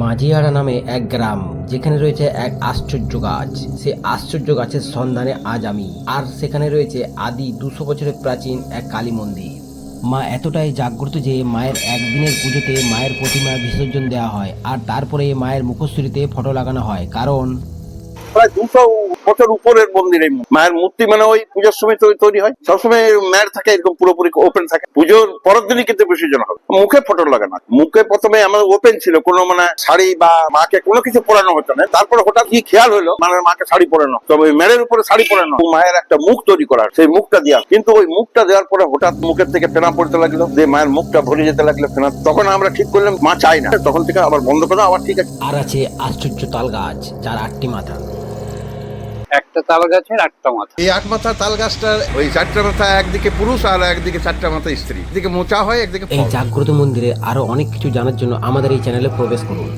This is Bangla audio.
মাঝিহারা নামে এক গ্রাম, যেখানে রয়েছে এক আশ্চর্য গাছ। সে আশ্চর্য গাছের সন্ধানে আজ আমি, আর সেখানে রয়েছে আদি দুশো বছরের প্রাচীন এক কালী মন্দির। মা এতটাই জাগ্রত যে মায়ের একদিনের পুজোতে মায়ের প্রতিমা বিসর্জন দেওয়া হয়, আর তারপরে মায়ের মুখশ্রীতে ফটো লাগানো হয়, কারণ প্রায় দুশো বছর উপরের মন্দির এই মায়ের মূর্তি মানে ওই পুজোর সময় তৈরি হয়। সবসময় মায়ের থাকে, এরকম পুরোপুরি ওপেন থাকে। পুজোর পরের দিনই কিন্তু বিসর্জন হবে। মুখে ফটো লাগানো। মুখে প্রথমে আমাদের ওপেন ছিল, কোনো মানে শাড়ি বা মাকে কোনো কিছু পরানো হতো না। তারপরে হঠাৎ কি খেয়াল হলো? মানে মাকে শাড়ি পরানো। তবে মেয়ের উপরে শাড়ি পরানো। মায়ের একটা মুখ তৈরি করার, সেই মুখটা দেওয়া কিন্তু ওই মুখটা দেওয়ার পরে হঠাৎ মুখের থেকে ফেনা পড়তে লাগল। যে মায়ের মুখটা ভরে যেতে লাগল ফেনা। তখন আমরা ঠিক করলাম, মা চাই না। তখন থেকে আবার বন্ধ করে আবার ঠিক আছে। আর আছে আশ্চর্য তাল গাছ, যার আটটি মাথা। একটা তাল গাছের আটটা মাথা। এই আট মাথা তাল গাছটার ওই চারটা মাথা একদিকে পুরুষ আর একদিকে চারটা মাথা স্ত্রী। একদিকে মোচা হয় একদিকে এই জাগ্রত মন্দিরে আরও অনেক কিছু জানার জন্য আমাদের এই চ্যানেলে প্রবেশ করুন।